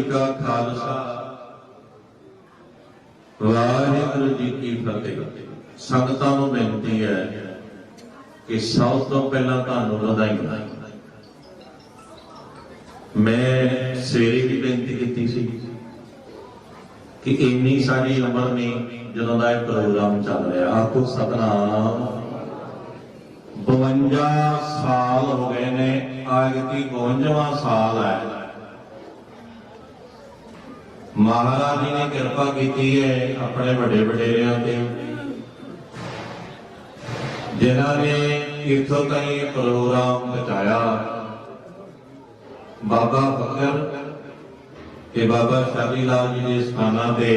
ਜੀ ਕਾ ਖਾਲਸਾ ਵਾਹਿਗੁਰੂ ਜੀ ਕੀ ਫਤਿਹ ਸੰਗਤਾਂ ਨੂੰ ਬੇਨਤੀ ਹੈ ਕਿ ਸਭ ਤੋਂ ਪਹਿਲਾਂ ਤੁਹਾਨੂੰ ਵਧਾਈਆਂ ਮੈਂ ਸਵੇਰੇ ਵੀ ਬੇਨਤੀ ਕੀਤੀ ਸੀ ਕਿ ਇੰਨੀ ਸਾਰੀ ਉਮਰ ਨਹੀਂ ਜਦੋਂ ਦਾ ਇਹ ਪ੍ਰੋਗਰਾਮ ਚੱਲ ਰਿਹਾ। ਆਖੋ ਸਤਨਾਮ। 52 ਸਾਲ ਹੋ ਗਏ ਨੇ ਆਗਤੀ 52ਵਾਂ ਸਾਲ ਹੈ। ਮਹਾਰਾਜ ਜੀ ਨੇ ਕਿਰਪਾ ਕੀਤੀ ਹੈ, ਆਪਣੇ ਵੱਡੇ ਵਡੇਰਿਆਂ ਤੇ। ਜਿਨ੍ਹਾਂ ਨੇ ਇਥੋਂ ਤਾਈਂ ਪ੍ਰੋਗਰਾਮ ਬਚਾਇਆ ਬਾਬਾ ਫਕਰ ਤੇ ਬਾਬਾ ਸ਼ਾਦੀ ਲਾਲ ਜੀ ਦੇ ਸਥਾਨਾਂ ਤੇ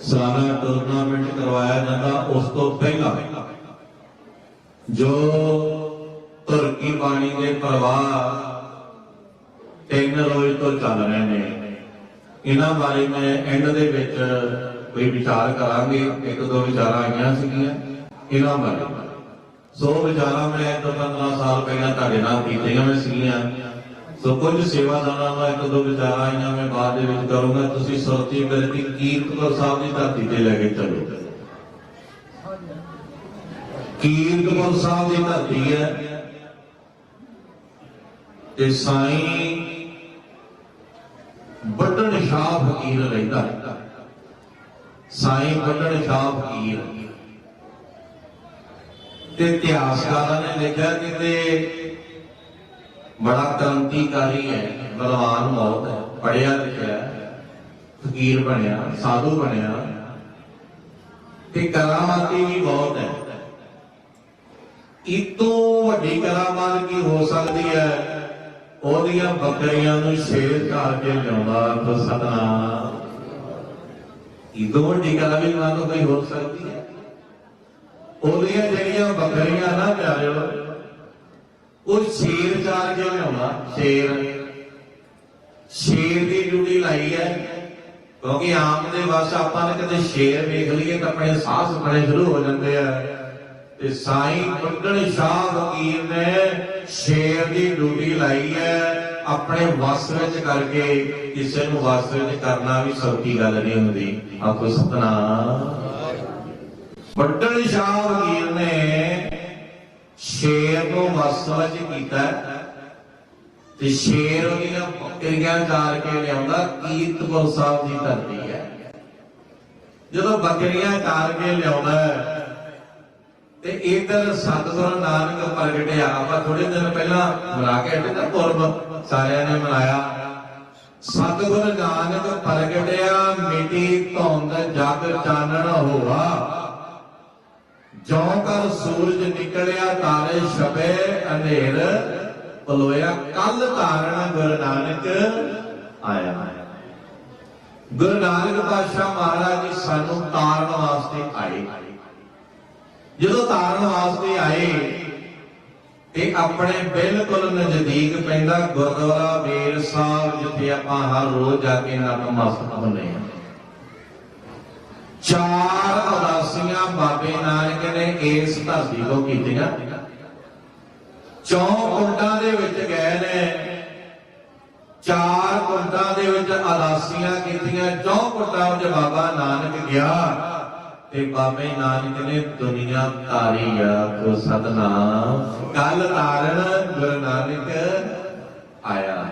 ਸਾਰਾ ਟੂਰਨਾਮੈਂਟ ਕਰਵਾਇਆ ਜਾਂਦਾ ਉਸ ਤੋਂ ਪਹਿਲਾਂ। ਜੋ ਤੁਰਕੀ ਬਾਣੀ ਦੇ ਪ੍ਰਵਾਹ ਤਿੰਨ ਰੋਜ਼ ਤੋਂ ਚੱਲ ਰਹੇ ਨੇ। ਇਹਨਾਂ ਬਾਰੇ ਮੈਂ ਐਂਡ ਦੇ ਵਿੱਚ ਕੋਈ ਵਿਚਾਰ ਕਰਾਂਗੇ। ਇੱਕ ਦੋ ਵਿਚਾਰਾਂ ਆਈਆਂ ਸੀਗੀਆਂ ਇਹਨਾਂ ਬਾਰੇ। ਸੋ ਵਿਚਾਰਾਂ ਮੈਂ ਤੋਂ 15 ਸਾਲ ਪਹਿਲਾਂ ਤੁਹਾਡੇ ਨਾਲ ਕੀਤੀਆਂ ਮੈਂ ਸੀਗੀਆਂ। ਸੋ ਕੁਝ ਸੇਵਾਦਾਰਾਂ ਦਾ ਇੱਕ ਦੋ ਵਿਚਾਰਾਂ ਆਈਆਂ ਮੈਂ ਬਾਅਦ ਦੇ ਵਿੱਚ ਕਰੂੰਗਾ। ਤੁਸੀਂ ਸੋਚੀ ਬਿਰਤੀ ਕੀਰਤਪੁਰ ਸਾਹਿਬ ਦੀ ਧਰਤੀ ਤੇ ਲੈ ਕੇ ਚੱਲੋ। ਕੀਰਤਪੁਰ ਸਾਹਿਬ ਦੀ ਧਰਤੀ ਹੈ? ਤੇ ਸਾਈਂ ਵੱਡਣ ਸ਼ਾਹ ਫਕੀਰ ਰਹਿੰਦਾ ਹੈ। ਸਾਈਂ ਵੱਡਣ ਸ਼ਾਹ ਫਕੀਰ। ਤੇ ਇਤਿਹਾਸਕਾਰਾਂ ਨੇ ਲਿਖਿਆ ਕਿਤੇ ਬੜਾ ਕ੍ਰਾਂਤੀਕਾਰੀ ਹੈ, ਬਲਵਾਨ ਮੌਤ ਹੈ ਪੜਿਆ ਲਿਖਿਆ ਫਕੀਰ ਬਣਿਆ, ਸਾਧੂ ਬਣਿਆ। ਤੇ ਕਰਾਮਾਤੀ ਵੀ ਬਹੁਤ ਹੈ। ਇਤੋਂ ਵੱਡੀ ਕਰਾਮਾਤ ਕੀ ਹੋ ਸਕਦੀ ਹੈ? ਉਹਦੀਆਂ ਬੱਕਰੀਆਂ ਨੂੰ ਸ਼ੇਰ ਧਾਰ ਕੇ ਲਿਆਉਂਦਾ ਤਾਂ ਸਤਨਾਮ ਇਦੋਂ ਵੱਡੀ ਗੱਲ ਵੀ ਨਾ ਕੋਈ ਹੋ ਸਕਦੀ ਹੈ। ਉਹਦੀਆਂ ਜਿਹੜੀਆਂ ਬੱਕਰੀਆਂ ਨਾ ਪਿਆਰਿਓ, ਉਹ ਸ਼ੇਰ ਚਾਰ ਕੇ ਲਿਆਉਂਦਾ, ਸ਼ੇਰ। ਸ਼ੇਰ ਦੀ ਡਿਊਟੀ ਲਾਈ ਹੈ, ਕਿਉਂਕਿ ਆਮ ਦੇ ਵਾਸ ਆਪਾਂ ਨੇ ਕਦੇ ਸ਼ੇਰ ਵੇਖ ਲਈਏ ਤਾਂ ਆਪਣੇ ਸਾਹ ਸੁਪਨੇ ਸ਼ੁਰੂ ਹੋ ਜਾਂਦੇ ਆ। ਤੇ ਸਾਈਂ ਬੱਗਣ ਸ਼ਾਹ ਫਕੀਰ ਨੇ ਸ਼ੇਰ ਦੀ ਡਿਊਟੀ ਲਾਈ ਹੈ। ਆਪਣੇ ਵਸ ਵਿੱਚ ਕਰਕੇ ਕਿਸੇ ਨੂੰ ਵਸ ਵਿੱਚ ਕਰਨਾ ਵੀ ਸੌਖੀ ਗੱਲ ਨਹੀਂ ਹੁੰਦੀ। ਆਪੋ ਸਤਨਾਮ। ਬੱਗਣ ਸ਼ਾਹ ਫਕੀਰ ਨੇ ਸ਼ੇਰ ਨੂੰ ਵਸ ਵਿੱਚ ਕੀਤਾ। ਤੇ ਸ਼ੇਰ ਉਹਦੀਆਂ ਬੱਕਰੀਆਂ ਚਾਰ ਕੇ ਲਿਆਉਂਦਾ। ਕੀਰਤਪੁਰ ਸਾਹਿਬ ਦੀ ਧਰਤੀ ਹੈ। ਜਦੋਂ ਬੱਕਰੀਆਂ ਚਾਰ ਕੇ ਲਿਆਉਂਦਾ ਤੇ ਇਧਰ ਸਤਿਗੁਰੂ ਨਾਨਕ ਪ੍ਰਗਟਿਆ ਆਪਾਂ ਥੋੜੇ ਦਿਨ ਪਹਿਲਾਂ ਮਨਾ ਕੇ ਹਟੇ ਤਾਂ ਪੁਰਬ, ਸਾਰਿਆਂ ਨੇ ਮਨਾਇਆ। ਸਤਿਗੁਰੂ ਨਾਨਕ ਪ੍ਰਗਟਿਆ, ਮਿਟੀ ਧੁੰਦ ਜਗ ਚਾਨਣ ਹੋਆ। ਜੋਂ ਕਰ ਸੂਰਜ ਨਿਕਲਿਆ, ਤਾਰੇ ਛਪੇ ਅੰਧੇਰ ਪਲੋਇਆ ਕੱਲ ਧਾਰਣ ਗੁਰੂ ਨਾਨਕ ਆਇਆ। ਗੁਰੂ ਨਾਨਕ ਪਾਤਸ਼ਾਹ ਮਹਾਰਾਜ ਜੀ ਸਾਨੂੰ ਤਾਰਨ ਵਾਸਤੇ ਆਏ। ਜਦੋਂ ਧਾਰਨ ਵਾਸਤੇ ਆਏ, ਤੇ ਆਪਣੇ ਬਿਲਕੁਲ ਨਜ਼ਦੀਕ ਪੈਂਦਾ ਗੁਰਦੁਆਰਾ ਵੇਰ ਸਾਹਿਬ, ਜਿੱਥੇ ਆਪਾਂ ਹਰ ਰੋਜ਼ ਜਾ ਕੇ ਨਤਮਸਤਕ ਹੁੰਦੇ ਹਾਂ। ਚਾਰ ਉਦਾਸੀਆਂ ਬਾਬੇ ਨਾਨਕ ਨੇ ਇਸ ਧਰਤੀ ਤੋਂ ਕੀਤੀਆਂ। ਚੌਂ ਕੁੰਡਾਂ ਦੇ ਵਿੱਚ ਗਏ ਨੇ। ਚਾਰ ਕੁੰਡਾਂ ਦੇ ਵਿੱਚ ਅਦਾਸੀਆਂ ਕੀਤੀਆਂ। ਚੌਂ ਕੁੰਡਾਂ ਵਿੱਚ ਬਾਬਾ ਨਾਨਕ ਗਿਆ। ਤੇ ਬਾਬੇ ਨਾਨਕ ਨੇ ਦੁਨੀਆ ਤਾਰੀ ਆ ਕੋ ਸਤਨਾਮ। ਕੱਲ ਤਾਰਨ ਗੁਰੂ ਨਾਨਕ ਆਇਆ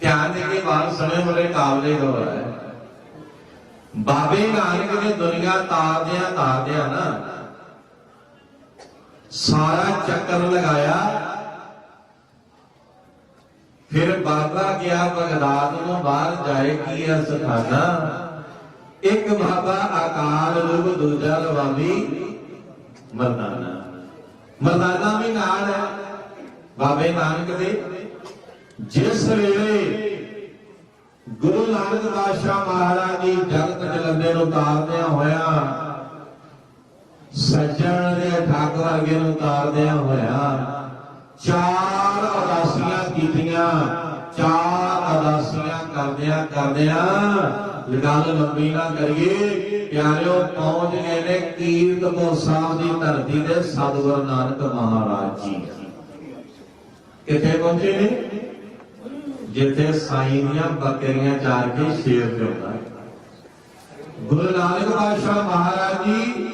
ਧਿਆਨ ਦੇ ਕੇ ਬਾਤ ਸੁਣੇ ਬੜੇ ਕਾਬਲੇ ਹੋ ਹੈ ਬਾਬੇ ਨਾਨਕ ਨੇ ਦੁਨੀਆ ਤਾਰਦਿਆਂ ਤਾਰਦਿਆਂ ਨਾ ਸਾਰਾ ਚੱਕਰ ਲਗਾਇਆ। ਫਿਰ ਬਾਬਾ ਗਿਆ ਬਗਦਾਦ ਨੂੰ, ਬਾਹਰ ਜਾਏ ਕੀ ਹੈ ਸਥਾਨਾ ਇੱਕ ਬਾਬਾ ਆਕਾਰ ਰੂਪ ਦੂਜਾ ਲਵਾਵੀ ਮਰਦਾਨਾ। ਮਰਦਾਨਾ ਵੀ ਨਾਲ ਹੈ ਬਾਬੇ ਨਾਨਕ ਦੇ। ਜਿਸ ਵੇਲੇ ਗੁਰੂ ਨਾਨਕ ਪਾਤਸ਼ਾਹ ਮਹਾਰਾਜ ਦੀ ਜਗਤ ਜਲੰਦੇ ਨੂੰ ਤਾਰਦਿਆਂ ਹੋਇਆ ਸੱਜਣ ਦੇ ਠਾਕੁਰ ਵਰਗੇ ਨੂੰ ਤਾਰਦਿਆਂ ਹੋਇਆ ਚਾਰ ਅਦਾਸੀਆਂ ਕੀਤੀਆਂ, ਚਾਰ ਅਦਾਸੀਆਂ ਕਰਦਿਆਂ ਕਰਦਿਆਂ ਗੱਲ ਲੰਬੀ ਨਾ ਕਰੀਏ। ਪਿਆਰਿਓ, ਪਹੁੰਚ ਗਏ ਨੇ ਕੀਰਤਪੁਰ ਸਾਹਿਬ ਦੀ ਧਰਤੀ ਤੇ ਸਤਿਗੁਰੂ ਨਾਨਕ ਮਹਾਰਾਜ ਜੀ। ਕਿੱਥੇ ਪਹੁੰਚੇ ਨੇ? ਜਿੱਥੇ ਸਾਈਂ ਦੀਆਂ ਬੱਕਰੀਆਂ ਚਾਰ ਕੇ ਸ਼ੇਰ ਜਿਉਂਦਾ ਗੁਰੂ ਨਾਨਕ ਪਾਤਸ਼ਾਹ ਮਹਾਰਾਜ ਜੀ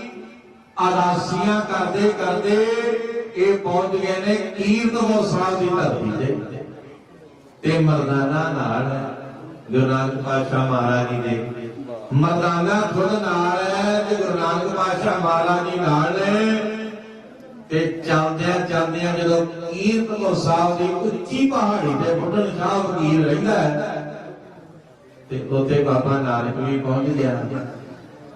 ਅਰਾਸੀਆਂ ਕਰਦੇ ਕਰਦੇ ਇਹ ਪਹੁੰਚ ਗਏ ਨੇ ਕੀਰਤਪੁਰ ਸਾਹਿਬ ਦੀ ਧਰਤੀ ਤੇ। ਤੇ ਮਰਦਾਨਾ ਨਾਲ, ਗੁਰੂ ਨਾਨਕ ਪਾਤਸ਼ਾਹ ਮਹਾਰਾਜ ਜੀ ਦੇ। ਮਰਦਾਨਾ ਖੁਦ ਨਾਲ ਹੈ ਤੇ ਗੁਰੂ ਨਾਨਕ ਪਾਤਸ਼ਾਹ ਮਹਾਰਾਜ ਜੀ ਨਾਲ। ਨੇ ਤੇ ਚੱਲਦਿਆਂ ਚੱਲਦਿਆਂ ਜਦੋਂ ਕੀਰਤਪੁਰ ਸਾਹਿਬ ਦੀ ਉੱਚੀ ਪਹਾੜੀ ਤੇ ਬੁੱਢਣ ਸਾਹਿਬ ਫਕੀਰ ਰਹਿੰਦਾ ਹੈ, ਤੇ ਉੱਥੇ ਬਾਬਾ ਨਾਨਕ ਵੀ ਪਹੁੰਚ ਗਿਆ।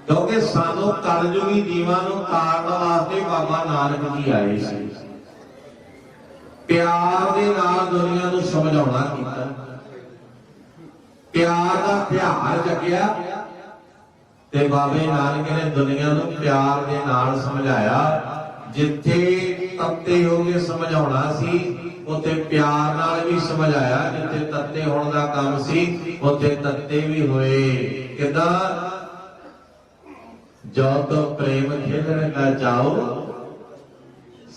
ਕਿਉਂਕਿ ਸਾਨੂੰ ਕਲਯੁਗੀ ਜੀਵਾਂ ਨੂੰ ਤਾਰਨ ਵਾਸਤੇ ਬਾਬਾ ਨਾਨਕ ਜੀ ਆਏ ਸੀ। ਪਿਆਰ ਦੇ ਨਾਲ ਦੁਨੀਆ ਨੂੰ ਸਮਝਾਉਣਾ ਕੀਤਾ। ਪਿਆਰ ਦਾ ਪਿਆਰ ਜਗਿਆ। ਤੇ ਬਾਬੇ ਨਾਨਕ ਨੇ ਦੁਨੀਆ ਨੂੰ ਪਿਆਰ ਦੇ ਨਾਲ ਸਮਝਾਇਆ। ਜਿੱਥੇ ਤੱਤੇ ਹੋ ਕੇ ਸਮਝਾਉਣਾ ਸੀ, ਉੱਥੇ ਪਿਆਰ ਨਾਲ ਵੀ ਸਮਝਾਇਆ। ਜਿੱਥੇ ਤੱਤੇ ਹੋਣ ਦਾ ਕੰਮ ਸੀ, ਉੱਥੇ ਤੱਤੇ ਵੀ ਹੋਏ। ਕਿਦਾਂ? ਜੋ ਤੋ ਪ੍ਰੇਮ ਖੇਡਣ ਦਾ ਜਾਓ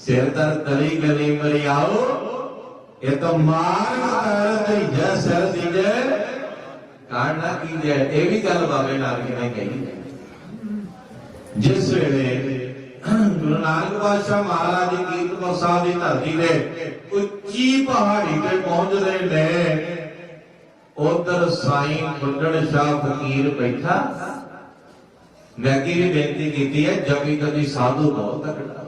ਸਿਰ ਦਰ ਤਲੀ ਗਲੀ ਮਰੀ ਆਓ ਇਹ ਤਾਂ ਮਾਰ ਕਰ ਤੇ ਜੈ ਸਿਰ ਦੀਜੇ ਕਾਢਣਾ ਕੀਜੇ ਇਹ ਵੀ ਗੱਲ ਬਾਬੇ ਨਾਨਕ ਨੇ ਕਹੀ ਜਿਸ ਵੇਲੇ ਗੁਰੂ ਨਾਨਕ ਪਾਤਸ਼ਾਹ ਮਹਾਰਾਜ ਜੀ ਕੀਰਤਪੁਰ ਸਾਹਿਬ ਦੀ ਧਰਤੀ ਦੇ ਉੱਚੀ ਪਹਾੜੀ ਤੇ ਪਹੁੰਚਦੇ ਨੇ, ਉਧਰ ਸਾਈਂ ਬੁੱਢਣ ਸ਼ਾਹ ਫਕੀਰ ਬੈਠਾ। ਮੈਂ ਕੀ ਬੇਨਤੀ ਕੀਤੀ ਹੈ ਜਗੀ ਕਦੀ ਸਾਧੂ ਬਹੁਤ ਤਕੜਾ।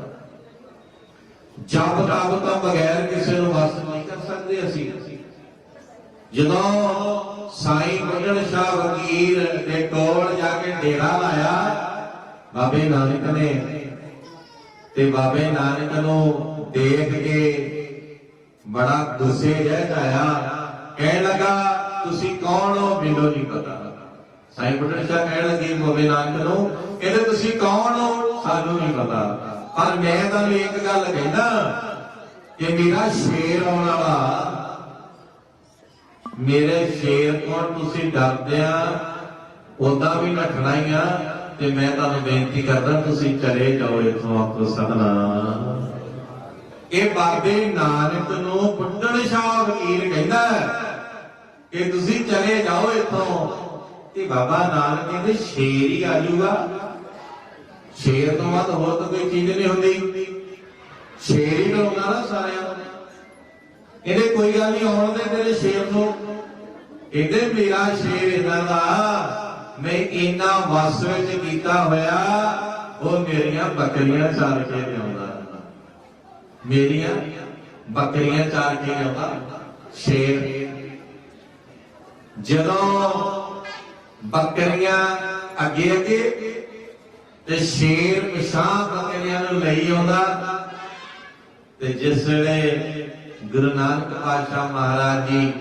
ਵਾ। ਜਪ ਤਾਂ ਬਗੈਰ ਕਿਸੇ ਨੂੰ ਵਸ ਨਹੀਂ ਕਰ ਸਕਦੇ ਅਸੀਂ। ਜਦੋਂ ਸਾਈਂ ਬੁੱਢਣ ਸ਼ਾਹ ਫਕੀਰ ਦੇ ਕੋਲ ਜਾ ਕੇ ਡੇਰਾ ਲਾਇਆ, ਬਾਬੇ ਨਾਨਕ ਨੇ, ਤੇ ਬਾਬੇ ਨਾਨਕ ਨੂੰ ਦੇਖ ਕੇ ਬੜਾ ਗੁੱਸੇ ਰਹਿ ਆਇਆ ਕਹਿਣ ਲੱਗਾ, ਤੁਸੀਂ ਕੌਣ ਹੋ? ਮੈਨੂੰ ਨਹੀਂ ਪਤਾ। ਸਾਈਂ ਬੁੱਢਣ ਸ਼ਾਹ ਕਹਿਣ ਲੱਗੇ, ਬਾਬੇ ਨਾਨਕ ਨੂੰ, ਕਹਿੰਦੇ, ਤੁਸੀਂ ਕੌਣ ਹੋ? ਸਾਨੂੰ ਨਹੀਂ ਪਤਾ। ਪਰ ਮੈਂ ਤੁਹਾਨੂੰ ਇੱਕ ਗੱਲ ਕਹਿੰਦਾ ਕਿ ਮੇਰਾ ਸ਼ੇਰ ਆਉਣ ਵਾਲਾ, ਮੇਰੇ ਸ਼ੇਰ ਤੋਂ ਤੁਸੀਂ ਡਰਦੇ ਆ ਉਦਾਂ ਵੀ ਨੱਠਣਾ ਹੀ ਆ ਤੇ ਮੈਂ ਤੁਹਾਨੂੰ ਬੇਨਤੀ ਕਰਦਾ ਤੁਸੀਂ ਚਲੇ ਜਾਓ ਇੱਥੋਂ ਆਪੋ ਸਤਨਾਮ ਇਹ ਬਾਬੇ ਨਾਨਕ ਨੂੰ ਬੁੱਢਣ ਸ਼ਾਹ ਵਕੀਲ ਕਹਿੰਦਾ ਹੈ ਕਿ ਤੁਸੀਂ ਚਲੇ ਜਾਓ ਇੱਥੋਂ। ਤੇ ਬਾਬਾ ਨਾਨਕ ਕਹਿੰਦੇ, ਸ਼ੇਰ ਹੀ ਆ ਜਾਊਗਾ। ਸ਼ੇਰ ਤੋਂ ਵੱਧ ਹੋਰ ਤਾਂ ਕੋਈ ਚੀਜ਼ ਨਹੀਂ ਹੁੰਦੀ। ਸ਼ੇਰ ਹੀ ਡਰਾਉਂਦਾ ਨਾ ਸਾਰਿਆਂ ਨੂੰ ਇਹਦੇ ਕੋਈ ਗੱਲ ਨਹੀਂ ਆਉਣ ਦੇ ਤੇਰੇ ਸ਼ੇਰ ਨੂੰ ਇਹਦੇ ਮੇਰਾ ਸ਼ੇਰ ਇਹਨਾਂ ਦਾ। ਮੈਂ ਇੰਨਾ ਵਸ ਵਿੱਚ ਕੀਤਾ ਹੋਇਆ, ਉਹ ਮੇਰੀਆਂ ਬੱਕਰੀਆਂ ਚਾਰ ਕੇ ਲਿਆਉਂਦਾ। ਮੇਰੀਆਂ ਬੱਕਰੀਆਂ ਚਾਰ ਕੇ ਲਿਆਉਂਦਾ ਸ਼ੇਰ। ਜਦੋਂ ਬੱਕਰੀਆਂ ਅੱਗੇ ਅੱਗੇ ਤੇ ਸ਼ੇਰ ਪਿਛਾਂ ਬੱਕਰੀਆਂ ਨੂੰ ਲਈ ਆਉਂਦਾ। ਤੇ ਜਿਸ ਵੇਲੇ ਗੁਰੂ ਨਾਨਕ ਪਾਤਸ਼ਾਹ ਮਹਾਰਾਜ ਜੀ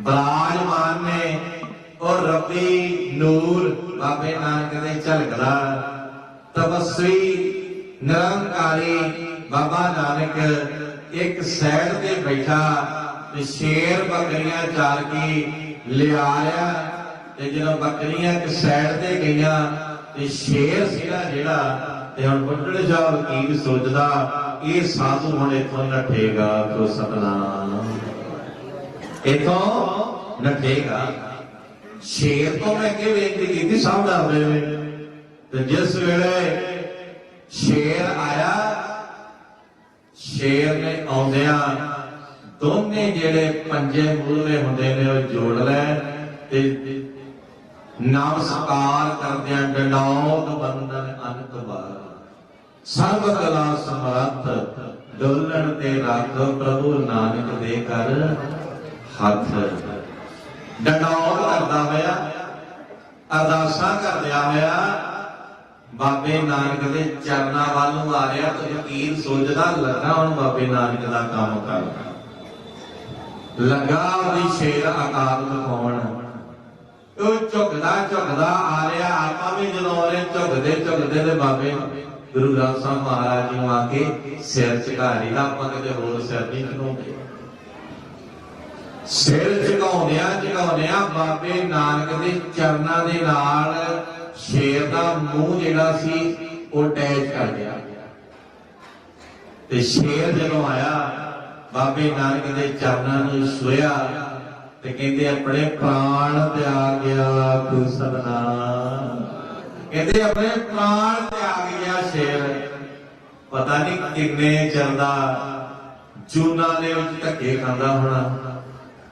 ਬਰਾਜਮਾਨ ਨੇ, ਉਹ ਰੱਬੀ ਨੂਰ ਬਾਬੇ ਨਾਨਕ ਦੇ ਝਲਕਦਾ। ਤਪਸਵੀ ਨਿਰੰਕਾਰੀ ਬਾਬਾ ਨਾਨਕ ਇੱਕ ਸੈਰ ਤੇ ਬੈਠਾ ਤੇ ਸ਼ੇਰ ਬੱਕਰੀਆਂ ਚਾਰ ਕੇ ਲਿਆਇਆ ਤੇ ਜਦੋਂ ਬੱਕਰੀਆਂ ਇੱਕ ਸਾਈਡ ਤੇ ਗਈਆਂ ਤੇ ਸ਼ੇਰ ਸੀਗਾ ਜਿਹੜਾ ਤੇ ਹੁਣ ਬੁੱਢੜ ਜਾ ਵਕੀਲ ਸੋਚਦਾ, ਇਹ ਸਾਧੂ ਹੁਣ ਇੱਥੋਂ ਨੱਠੇਗਾ ਤੋ ਸਤਨਾਮ। ਇਥੋਂ ਨੱਠੇਗਾ। ਸ਼ੇਰ ਤੋਂ ਮੈਂ ਅੱਗੇ ਬੇਨਤੀ ਕੀਤੀ ਸਭ ਡਰਦੇ ਨੇ ਤੇ ਜਿਸ ਵੇਲੇ ਸ਼ੇਰ ਆਇਆ, ਸ਼ੇਰ ਨੇ ਆਉਂਦਿਆਂ ਦੋਨੇ ਜਿਹੜੇ ਪੰਜੇ ਮੂਲੇ ਹੁੰਦੇ ਨੇ, ਉਹ ਜੋੜ ਲੈ ਤੇ ਨਮਸਕਾਰ ਕਰਦਿਆਂ ਡੰਡੌਤ ਬੰਦਨ ਅਨੰਤ ਬਾਰ ਸਰਬ ਕਲਾ ਸਮਰੱਥ ਡੋਲਣ ਤੇ ਰੱਖ ਪ੍ਰਭੂ ਨਾਨਕ ਦੇ ਕਰ ਹੱਥ। ਡੰਡੌਤ ਕਰਦਾ ਹੋਇਆ, ਅਰਦਾਸਾਂ ਕਰਦਿਆਂ ਹੋਇਆ, ਬਾਬੇ ਨਾਨਕ ਦੇ ਚਰਨਾਂ ਵੱਲ ਨੂੰ ਆ ਰਿਹਾ ਤੇ ਫਕੀਰ ਸੋਚਦਾ, ਲੱਗਾ ਹੁਣ ਬਾਬੇ ਨਾਨਕ ਦਾ ਕੰਮ ਕਰਨਾ। ਲੱਗਾ ਉਹਦੀ ਸ਼ੇਰ ਆਕਾਰ ਦਿਖਾਉਣ ਉਹ ਝੁਕਦਾ ਝੁਕਦਾ ਆ ਰਿਹਾ, ਆਪਾਂ ਵੀ ਜਦੋਂ ਉਹਨੇ ਝੁਕਦੇ ਝੁਕਦੇ ਤੇ ਬਾਬੇ ਗੁਰੂ ਗ੍ਰੰਥ ਸਾਹਿਬ ਮਹਾਰਾਜ ਜੀ ਨੂੰ ਆ ਕੇ ਸਿਰ ਝੁਕਾ ਲਈਦਾ ਆਪਾਂ ਕਿਤੇ ਹੋਰ ਸਿਰ ਨਹੀਂ ਝੁਕਾਉਂਦੇ। ਸਿਰ ਝੁਕਾਉਂਦਿਆਂ ਝੁਕਾਉਂਦਿਆਂ ਬਾਬੇ ਨਾਨਕ ਦੇ ਚਰਨਾਂ ਦੇ ਨਾਲ ਸ਼ੇਰ ਦਾ ਮੂੰਹ ਜਿਹੜਾ ਸੀ, ਉਹ ਅਟੈਚ ਕਰ ਗਿਆ। ਤੇ ਸ਼ੇਰ ਜਦੋਂ ਆਇਆ, ਬਾਬੇ ਨਾਨਕ ਦੇ ਚਰਨਾਂ ਨੂੰ ਛੋਇਆ ਤੇ ਕਹਿੰਦੇ ਆਪਣੇ ਪ੍ਰਾਣ ਤਿਆਗ ਗਿਆ ਤੂੰ ਸਤਨਾਮ ਕਹਿੰਦੇ ਆਪਣੇ ਪ੍ਰਾਣ ਤਿਆਗ ਗਿਆ ਸ਼ੇਰ। ਪਤਾ ਨਹੀਂ ਕਿੰਨੇ ਚਿਰਦਾ ਜੂਨਾ ਦੇ ਵਿੱਚ ਧੱਕੇ ਖਾਂਦਾ ਹੋਣਾ।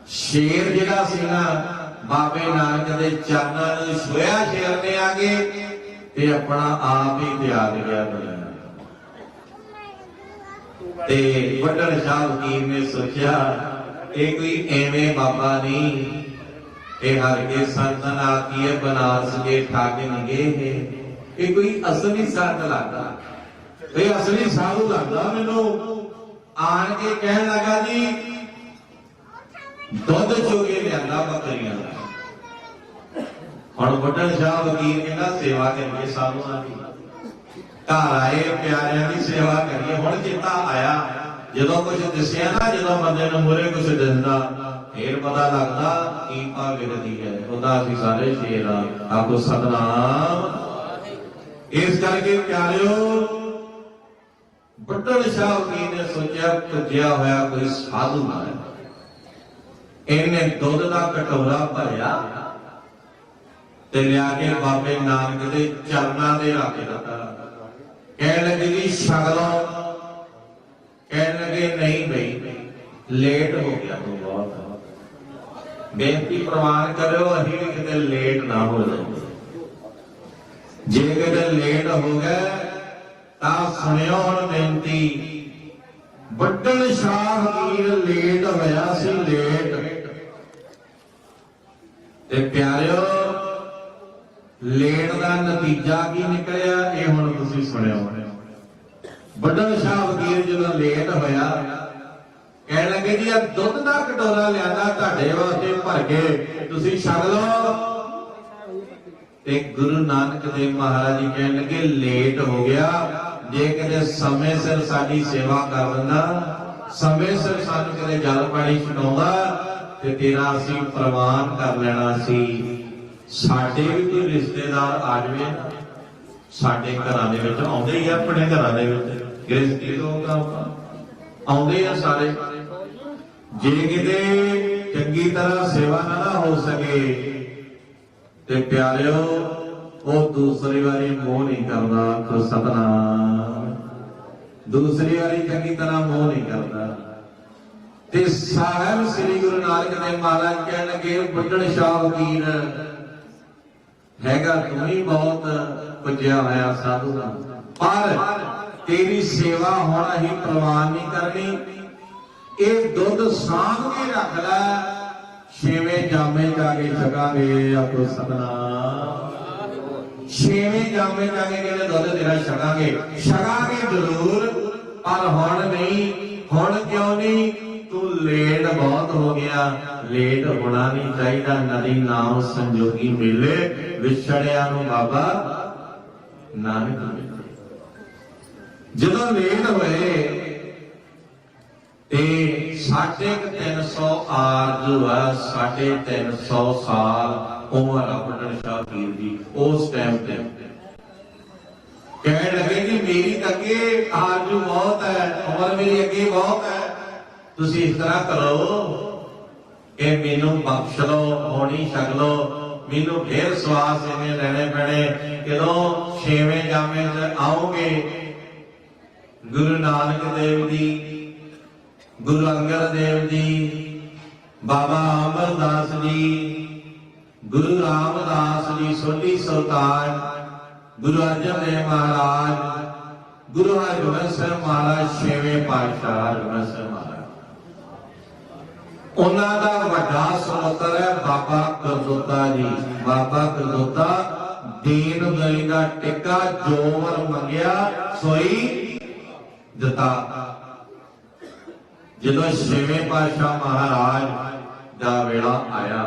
ਸ਼ੇਰ ਜਿਹੜਾ ਸੀ ਨਾ, ਬਾਬੇ ਨਾਨਕ ਦੇ ਚਰਨਾਂ ਨੂੰ ਛੋਇਆ ਸ਼ੇਰ ਨੇ ਆ ਕੇ ਤੇ ਆਪਣਾ ਆਪ ਹੀ ਤਿਆਗ ਗਿਆ ਦੁਨੀਆ ਤੇ ਵੱਡਣ ਸ਼ਾਹ ਵਕੀਰ ਨੇ ਸੋਚਿਆ ਇਹ ਕੋਈ ਐਵੇਂ ਬਾਬਾ ਨਹੀਂ। ਇਹ ਹਰ ਕੇ ਸੰਤਨ ਆਕੀਏ ਬਨਾਰਸ ਕੇ ਠਾਕ ਇਹ ਕੋਈ ਅਸਲੀ ਸੰਤ ਲੱਗਦਾ। ਇਹ ਅਸਲੀ ਸਾਧੂ ਲੱਗਦਾ ਮੈਨੂੰ। ਆਣ ਕੇ ਕਹਿਣ ਲੱਗਾ ਜੀ, ਦੁੱਧ ਚੋਗੇ ਲਿਆਂਦਾ ਬੱਕਰੀਆਂ ਦਾ। ਹੁਣ ਵੱਡਣ ਸ਼ਾਹ ਵਕੀਲ ਕਹਿੰਦਾ, ਸੇਵਾ ਕਰੀਏ ਸਾਧੂਆਂ ਦੀ। ਘਰ ਆਏ, ਪਿਆਰਿਆਂ ਦੀ ਸੇਵਾ ਕਰੀਏ। ਹੁਣ ਚੇਤਾ ਆਇਆ ਜਦੋਂ ਕੁਝ ਦਿਸਿਆ ਨਾ, ਜਦੋਂ ਬੰਦੇ ਨੂੰ ਮੂਰੇ ਕੁਝ ਦਿਸਦਾ, ਫੇਰ ਪਤਾ ਲੱਗਦਾ ਕੀ ਭਾਗਤ ਦੀ ਹੈ। ਉਹਦਾ ਅਸੀਂ ਸਾਰੇ ਸ਼ੇਰ ਆ। ਆਪੋ ਸਤਨਾਮ। ਇਸ ਕਰਕੇ ਪਿਆਰਿਓ, ਬੱਟਲ ਸ਼ਾਹ ਕੀ ਨੇ ਸੋਚਿਆ ਪੁੱਜਿਆ ਹੋਇਆ ਕੋਈ ਸਾਧੂ ਹੈ ਇਹਨੇ ਦੁੱਧ ਦਾ ਕਟੋਰਾ ਭਰਿਆ ਤੇ ਲਿਆ ਕੇ ਬਾਬੇ ਨਾਨਕ ਦੇ ਚਰਨਾਂ ਦੇ ਰੱਖ ਦਿੱਤਾ। ਕਹਿਣ ਲੱਗੇ ਜੀ, ਸ਼ਗਲੋਂ ਕਹਿਣ ਨਹੀਂ ਬਈ ਲੇਟ ਹੋ ਗਿਆ ਤੂੰ ਬਹੁਤ। ਬੇਨਤੀ ਪ੍ਰਵਾਨ ਕਰਿਓ, ਅਸੀਂ ਵੀ ਕਿਤੇ ਲੇਟ ਨਾ ਹੋ ਜਾਈਏ। ਜੇ ਕਿਤੇ ਲੇਟ ਹੋ ਗਿਆ, ਤਾਂ ਸੁਣਿਓ ਹੁਣ ਬੇਨਤੀ। ਵੱਡਣ ਸ਼ਾਹ ਫਕੀਰ ਲੇਟ ਹੋਇਆ ਸੀ ਲੇਟ ਤੇ ਪਿਆਰਿਓ ਲੇਟ ਦਾ ਨਤੀਜਾ ਕੀ ਨਿਕਲਿਆ, ਇਹ ਹੁਣ ਤੁਸੀਂ ਸੁਣਿਓ। ਵੱਡਣ ਸ਼ਾਹ ਵਕੀਲ ਜਦੋਂ ਲੇਟ ਹੋਇਆ, ਕਹਿਣ ਲੱਗੇ ਜੀ ਆ ਦੁੱਧ ਦਾ ਕਟੋਰਾ ਲਿਆਦਾ, ਤੁਹਾਡੇ ਵਾਸਤੇ ਭਰ ਕੇ ਤੁਸੀਂ ਛਕ ਲਓ। ਤੇ ਗੁਰੂ ਨਾਨਕ ਦੇਵ ਮਹਾਰਾਜ ਜੀ ਕਹਿਣ ਲੱਗੇ ਲੇਟ ਹੋ ਗਿਆ। ਜੇ ਕਦੇ ਸਮੇਂ ਸਿਰ ਸਾਡੀ ਸੇਵਾ ਕਰ ਦਿੰਦਾ, ਸਮੇਂ ਸਿਰ ਸਾਨੂੰ ਕਦੇ ਜਲ ਪਾਣੀ ਛਡਾਉਂਦਾ ਤੇ ਤੇਰਾ ਅਸੀਂ ਪ੍ਰਵਾਨ ਕਰ ਲੈਣਾ ਸੀ। ਸਾਡੇ ਵੀ ਕੋਈ ਰਿਸ਼ਤੇਦਾਰ ਆ ਜਵੇ। ਸਾਡੇ ਘਰਾਂ ਦੇ ਵਿੱਚ ਆਉਂਦੇ ਹੀ ਆ, ਆਪਣੇ ਘਰਾਂ ਦੇ ਵਿੱਚ। ਗ੍ਰਸਤੀ ਲੋਕ ਆਉਂਦੇ ਆ ਸਾਰੇ। ਜੇ ਕਿਤੇ ਚੰਗੀ ਤਰ੍ਹਾਂ ਸੇਵਾ ਨਾ ਹੋ ਸਕੇ, ਤੇ ਪਿਆਰਿਓ, ਉਹ ਦੂਸਰੀ ਵਾਰੀ ਮੋਹ ਨਹੀਂ ਕਰਦਾ ਕੋ ਸਤਨਾਮ। ਦੂਸਰੀ ਵਾਰੀ ਚੰਗੀ ਤਰ੍ਹਾਂ ਮੋਹ ਨਹੀਂ ਕਰਦਾ। ਤੇ ਸਾਹਿਬ ਸ੍ਰੀ ਗੁਰੂ ਨਾਨਕ ਦੇਵ ਮਹਾਰਾਜ ਕਹਿਣ ਲੱਗੇ ਬੁੱਢਣ ਸ਼ਾਹ ਵਕੀਰ ਹੈਗਾ, ਤੂੰ ਹੀ ਬਹੁਤ ਪੁੱਜਿਆ ਹੋਇਆ ਸਾਧੂ ਪਰ ਤੇਰੀ ਸੇਵਾ ਹੁਣ ਹੀ ਪ੍ਰਵਾਨ ਨਹੀਂ ਕਰਨੀ। ਇਹ ਦੁੱਧ ਸਾਂਭ ਕੇ ਰੱਖ ਲੈ। ਛੇਵੇਂ ਜਾਮੇ ਜਾ ਕੇ ਛਕਾਂਗੇ ਆਪੋ ਸਤਨਾਮ। ਛੇਵੇਂ ਜਾਮੇ ਜਾ ਕੇ ਕਹਿੰਦੇ ਦੁੱਧ ਤੇਰਾ ਛਕਾਂਗੇ ਛਕਾਂਗੇ ਜ਼ਰੂਰ। ਪਰ ਹੁਣ ਨਹੀਂ, ਹੁਣ ਕਿਉਂ ਨਹੀਂ? ਲੇਟ ਬਹੁਤ ਹੋ ਗਿਆ। ਲੇਟ ਹੋਣਾ ਨਹੀਂ ਚਾਹੀਦਾ, ਨਦੀ ਨਾਮ ਸੰਜੋਗੀ ਮਿਲੇ। ਵਿਛੜਿਆ ਨੂੰ ਬਾਬਾ ਨਾਨਕ ਜਦੋਂ ਲੇਟ ਹੋਏ, ਤੇ ਸਾਢੇ ਕੁ ਤਿੰਨ ਸੌ ਆਰਜੂ ਆ ਸਾਢੇ ਤਿੰਨ ਸੌ ਸਾਲ ਉਮਰ ਆ ਪਟਨ ਸ਼ਾਹ ਪੀਰ ਦੀ, ਉਸ ਟਾਈਮ ਤੇ। ਕਹਿਣ ਲੱਗੇ ਕਿ ਮੇਰੀ ਤਾਂ ਅੱਗੇ ਆਰਜੂ ਬਹੁਤ ਹੈ, ਉਮਰ ਮੇਰੀ ਅੱਗੇ ਬਹੁਤ ਹੈ। ਤੁਸੀਂ ਇਸ ਤਰ੍ਹਾਂ ਕਰੋ ਕਿ ਮੈਨੂੰ ਬਖਸ਼ ਲਓ, ਹੋਣੀ ਛਕ ਲਓ। ਮੈਨੂੰ ਫੇਰ ਸਵਾਸ ਇਹਨੇ ਲੈਣੇ ਪੈਣੇ। ਜਦੋਂ ਛੇਵੇਂ ਜਾਮੇ ਚ ਆਓਗੇ, ਗੁਰੂ ਨਾਨਕ ਦੇਵ ਜੀ, ਗੁਰੂ ਅੰਗਦ ਦੇਵ ਜੀ, ਬਾਬਾ ਅਮਰਦਾਸ ਜੀ, ਗੁਰੂ ਰਾਮਦਾਸ ਜੀ, ਸੋਢੀ ਸੁਲਤਾਨ, ਗੁਰੂ ਅਰਜਨ ਦੇਵ ਮਹਾਰਾਜ, ਗੁਰੂ ਹਰਗੋਬਿੰਦ ਸਾਹਿਬ ਮਹਾਰਾਜ, ਛੇਵੇਂ ਪਾਤਸ਼ਾਹ ਹਰਗੋਬਿੰਦ ਸਾਹਿਬ ਮਹਾਰਾਜ। ਉਹਨਾਂ ਦਾ ਵੱਡਾ ਸਮੁੰਦਰ ਹੈ ਬਾਬਾ ਕਰਦੋਤਾ ਜੀ। ਬਾਬਾ ਕਰਦੋਤਾ ਦੀਨ ਗਲੀ ਦਾ ਟਿੱਕਾ ਜੋਵਰ ਮੰਗਿਆ, ਸੋਈ ਦਿੱਤਾ। ਜਦੋਂ ਛੇਵੇਂ ਪਾਤਸ਼ਾਹ ਮਹਾਰਾਜ ਦਾ ਵੇਲਾ ਆਇਆ,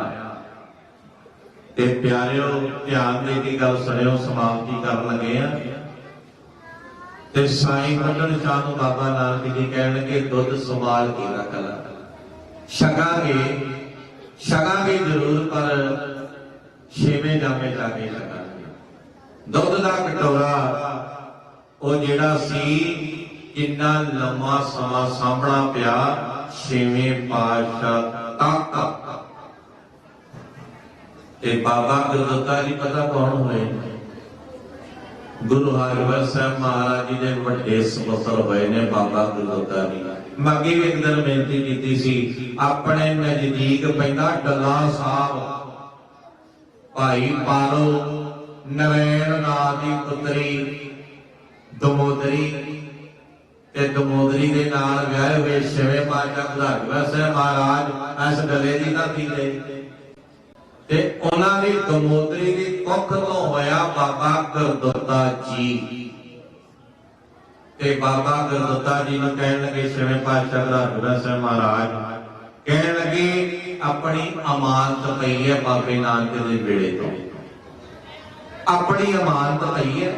ਤੇ ਪਿਆਰਿਓ, ਧਿਆਨ ਦੇ ਦੀ ਗੱਲ ਸੁਣਿਓ, ਸਮਾਪਤੀ ਕਰਨ ਲੱਗੇ ਆ। ਤੇ ਸਾਈਂ ਵੱਡਣ ਸ਼ਾਹ ਨੂੰ ਬਾਬਾ ਨਾਨਕ ਜੀ ਕਹਿਣਗੇ, ਦੁੱਧ ਸੰਭਾਲ ਕੇ ਰੱਖ ਲੈ। ਛਕਾਂਗੇ ਛਕਾਂਗੇ ਜ਼ਰੂਰ, ਪਰ ਛੇਵੇਂ ਜਾਮੇ ਜਾ ਕੇ ਛਕਾਂਗੇ ਦੁੱਧ ਦਾ ਕਟੋਰਾ, ਉਹ ਜਿਹੜਾ ਸੀ ਇੰਨਾ ਲੰਮਾ ਸਮਾਂ ਸਾਹਮਣਾ ਪਿਆ, ਛੇਵੇਂ ਪਾਤਸ਼ਾਹ ਤੱਕ। ਤੇ ਬਾਬਾ ਗੁਰਦੱਤਾ ਜੀ ਪਤਾ ਕੌਣ ਹੋਏ? ਗੁਰੂ ਹਰਿਗੋਬਿੰਦ ਸਾਹਿਬ ਮਹਾਰਾਜ ਜੀ ਦੇ ਵੱਡੇ ਸੁਪੁੱਤਰ ਹੋਏ ਨੇ ਬਾਬਾ ਗੁਰਦੱਤਾ ਜੀ। ਮੈਂ ਅੱਗੇ ਇੱਕ ਦਿਨ ਬੇਨਤੀ ਕੀਤੀ ਸੀ, ਆਪਣੇ ਨਜ਼ਦੀਕ ਪੈਂਦਾ ਡੱਲਾ ਸਾਹਿਬ। ਭਾਈ ਪਾਲੋ, ਨਰੈਣ ਨਾਂ ਦੀ ਪੁੱਤਰੀ, ਦਮੋਦਰੀ ਤੇ ਦਮੋਦਰੀ ਦੇ ਨਾਲ ਵਿਆਹ ਹੋਏ ਛੇਵੇਂ ਪਾਤਸ਼ਾਹ ਗੁਰੂ ਸਾਹਿਬ ਮਹਾਰਾਜ, ਇਸ ਡੱਲੇ ਦੀ ਧਰਤੀ ਤੇ। ਤੇ ਉਹਨਾਂ ਦੀ ਦਮੋਦਰੀ ਦੀ ਕੁੱਖ ਤੋਂ ਹੋਇਆ ਬਾਬਾ ਗੁਰਦੁੱਤਾ ਜੀ। ਤੇ ਬਾਬਾ ਗੁਰਦੱਤਾ ਜੀ ਨੂੰ ਕਹਿਣ ਲੱਗੇ ਛੇਵੇਂ ਪਾਤਸ਼ਾਹ ਦਾ ਗੁਰੂ ਸਾਹਿਬ ਮਹਾਰਾਜ। ਕਹਿਣ ਲੱਗੇ, ਆਪਣੀ ਅਮਾਨਤ ਪਈ ਹੈ ਬਾਬੇ ਨਾਨਕ ਦੇ ਵੇੜੇ ਤੋਂ। ਆਪਣੀ ਅਮਾਨਤ ਪਈ ਹੈ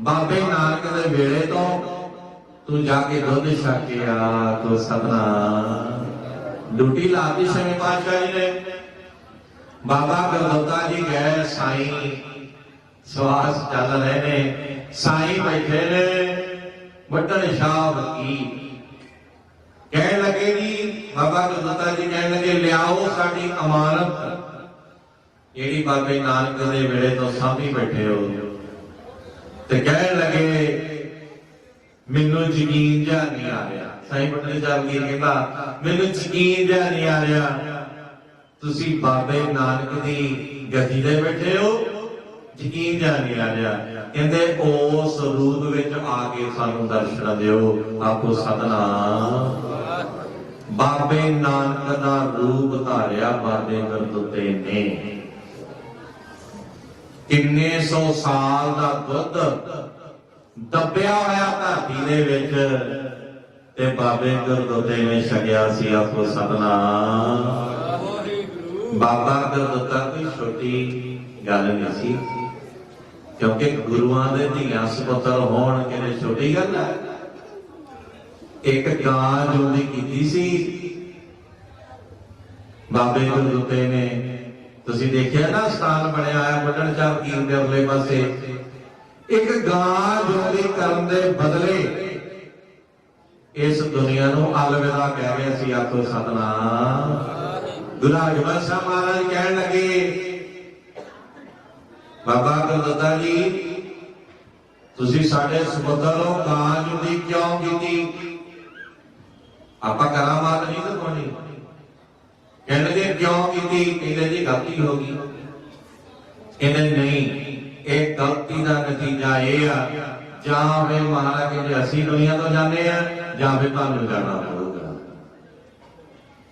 ਬਾਬੇ ਨਾਨਕ ਦੇ ਵੇਲੇ ਤੋਂ। ਤੂੰ ਜਾ ਕੇ ਦੁੱਧ ਛਕ ਕੇ ਆ, ਤੋ ਡਿਊਟੀ ਲਾਤੀ ਸ਼ਮੀ ਪਾਤਸ਼ਾਹ ਜੀ ਨੇ। ਬਾਬਾ ਗੁਰਦੱਤਾ ਜੀ ਗਏ, ਸਾਈਂ ਸਵਾਸ ਚੱਲ ਰਹੇ ਨੇ, ਸਾਈਂ ਬੈਠੇ ਨੇ। ਵੱਡਣ ਸ਼ਾਹ ਕੀ। ਕਹਿਣ ਲੱਗੇ ਜੀ ਬਾਬਾ ਗੁਰਦੱਤਾ ਜੀ ਕਹਿਣ ਲੱਗੇ, ਲਿਆਓ ਸਾਡੀ ਅਮਾਨਤ। ਜਿਹੜੀ ਬਾਬੇ ਨਾਨਕ ਦੇ ਵੇਲੇ ਤੋਂ ਸਾਂਭੀ ਬੈਠੇ ਹੋ। ਤੇ ਕਹਿਣ ਲੱਗੇ, ਮੈਨੂੰ ਯਕੀਨ ਜਿਹਾ ਨਹੀਂ ਆ ਰਿਹਾ। ਸਾਈਂ ਪਟਨੇ ਸਾਹਿਬ ਕੀ ਕਹਿੰਦਾ, ਮੈਨੂੰ ਯਕੀਨ ਜਿਹਾ ਨਹੀਂ ਆ ਰਿਹਾ। ਤੁਸੀਂ ਬਾਬੇ ਨਾਨਕ ਦੀ ਗੱਦੀ ਤੇ ਬੈਠੇ ਹੋ। ਯਕੀਨ ਜਿਹਾ ਨਹੀਂ ਆ ਰਿਹਾ। ਕਹਿੰਦੇ ਉਸ ਰੂਪ ਵਿੱਚ ਆ ਕੇ ਸਾਨੂੰ ਦਰਸ਼ਨ ਦਿਓ। ਆਪੋ ਸਤਨਾਮ। ਬਾਬੇ ਨਾਨਕ ਦਾ ਰੂਪ ਧਾਰਿਆ ਬਾਬੇ ਗੁਰਦੁੱਤੇ ਨੇ। ਕਿੰਨੇ ਸੌ ਸਾਲ ਦਾ ਦੁੱਧ ਦੱਬਿਆ ਹੋਇਆ ਧਰਤੀ ਦੇ ਵਿੱਚ ਤੇ ਬਾਬੇ ਗੁਰਦੁੱਤੇ ਨੇ ਛਕਿਆ ਸੀ। ਆਪੋ ਸਤਨਾਮ। ਬਾਬਾ ਗੁਰਦੁੱਤਾ ਕੋਈ ਛੋਟੀ ਗੱਲ ਨਹੀਂ ਸੀ। ਕਿਉਂਕਿ ਗੁਰੂਆਂ ਦੇ ਧੀਆਂ ਸੁਪੁੱਤਰ ਹੋਣ ਕਿਹਨੇ ਛੋਟੀ ਗੱਲ ਹੈ ਇੱਕ ਗਾਂ ਜੋੜੀ ਕੀਤੀ ਸੀ, ਬਾਬੇ ਗੁਰਦੁੱਤੇ ਨੇ। ਤੁਸੀਂ ਦੇਖਿਆ ਨਾ ਸਥਾਨ ਬਣਿਆ ਹੋਇਆ ਵੱਡਣ ਚਾਪ ਕੀਰ ਦੇ ਅਗਲੇ ਪਾਸੇ। ਇੱਕ ਗਾਂ ਜੋੜੀ ਕਰਨ ਦੇ ਬਦਲੇ ਇਸ ਦੁਨੀਆ ਨੂੰ ਅਲਵਿਦਾ ਕਹਿ ਗਿਆ ਸੀ, ਆਖੋ ਸਤਨਾਮ। ਗੁਰੂ ਹਰਗੋਬਿੰਦ ਸਾਹਿਬ ਮਹਾਰਾਜ ਕਹਿਣ ਲੱਗੇ ਬਾਬਾ ਗੁਰਦੱਤਾ ਜੀ, ਤੁਸੀਂ ਸਾਡੇ ਸੁਪੁੱਤਰੋਂ ਗਾਂ ਜੁੜੀ ਕਿਉਂ ਕੀਤੀ? ਆਪਾਂ ਕਰਾਮਾਤ ਨਹੀਂ ਦਿਖਾਉਣੀ ਕਹਿੰਦੇ ਜੀ ਕਿਉਂ ਕੀਤੀ? ਕਹਿੰਦੇ ਜੀ ਗਲਤੀ ਹੋ ਗਈ। ਕਹਿੰਦੇ ਨਹੀਂ, ਇਹ ਗਲਤੀ ਦਾ ਨਤੀਜਾ ਇਹ ਆ, ਜਾਂ ਫਿਰ ਮਹਾਰਾਜ ਕਹਿੰਦੇ ਅਸੀਂ ਦੁਨੀਆ ਤੋਂ ਜਾਂਦੇ ਆ, ਜਾਂ ਫਿਰ ਤੁਹਾਨੂੰ ਜਾਣਾ ਪਊਗਾ।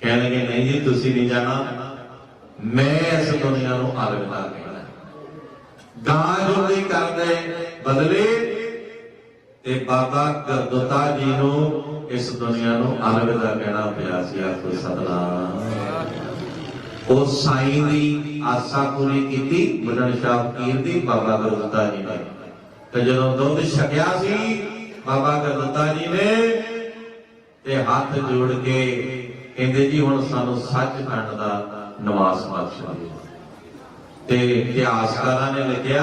ਕਹਿੰਦੇ ਨਹੀਂ ਜੀ, ਤੁਸੀਂ ਨਹੀਂ ਜਾਣਾ। ਮੈਂ ਇਸ ਦੁਨੀਆ ਨੂੰ ਅਲਵਿਦਾ ਕਹਿਣਾ ਗਾਂ ਜੁੜੀ ਕਰਦੇ, ਬਦਲੇ। ਤੇ ਬਾਬਾ ਗੁਰਦੁੱਤਾ ਜੀ ਨੂੰ ਇਸ ਦੁਨੀਆ ਨੂੰ ਅਲਵਿਦਾ ਕਹਿਣਾ ਪਿਆ ਸੀ, ਆਖੋ ਸਤਨਾਮ। ਉਹ ਸਾਈਂ ਦੀ ਆਸਾ ਪੂਰੀ ਕੀਤੀ ਬੁੱਢਣ ਸ਼ਾਹ ਪੀਰ ਦੀ, ਬਾਬਾ ਗੁਰਦੁੱਤਾ ਜੀ ਨੇ ਤੇ ਜਦੋਂ ਦੁੱਧ ਛਕਿਆ ਸੀ, ਬਾਬਾ ਗੁਰਦੁੱਤਾ ਜੀ ਨੇ ਤੇ ਹੱਥ ਜੋੜ ਕੇ ਕਹਿੰਦੇ ਜੀ, ਹੁਣ ਸਾਨੂੰ ਸੱਚਖੰਡ ਦਾ ਨਿਵਾਸ ਬਖਸ਼ ਦਿਓ ਤੇ ਇਤਿਹਾਸਕਾਰਾਂ ਨੇ ਲਿਖਿਆ,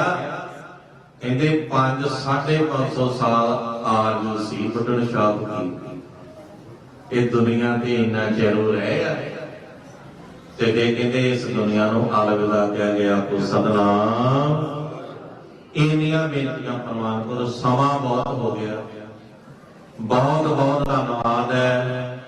ਕਹਿੰਦੇ 5 550 ਸਾਲ ਆਰਜੂ ਸੀ ਬੁੱਢਣ ਸ਼ਾਹ ਦੀ ਇਹ ਦੁਨੀਆ ਤੇ ਇੰਨਾ ਚਿਰ ਉਹ ਆ। ਤੇ ਦੇ ਕਹਿੰਦੇ ਇਸ ਦੁਨੀਆ ਨੂੰ ਅਲਵਿਦਾ ਕਿਹਾ ਗਿਆ ਕੋ ਸਤਨਾਮ। ਇੰਨੀਆਂ ਬੇਨਤੀਆਂ ਪ੍ਰਮਾਨ ਸਮਾਂ ਬਹੁਤ ਹੋ ਗਿਆ। ਬਹੁਤ ਬਹੁਤ ਧੰਨਵਾਦ ਹੈ।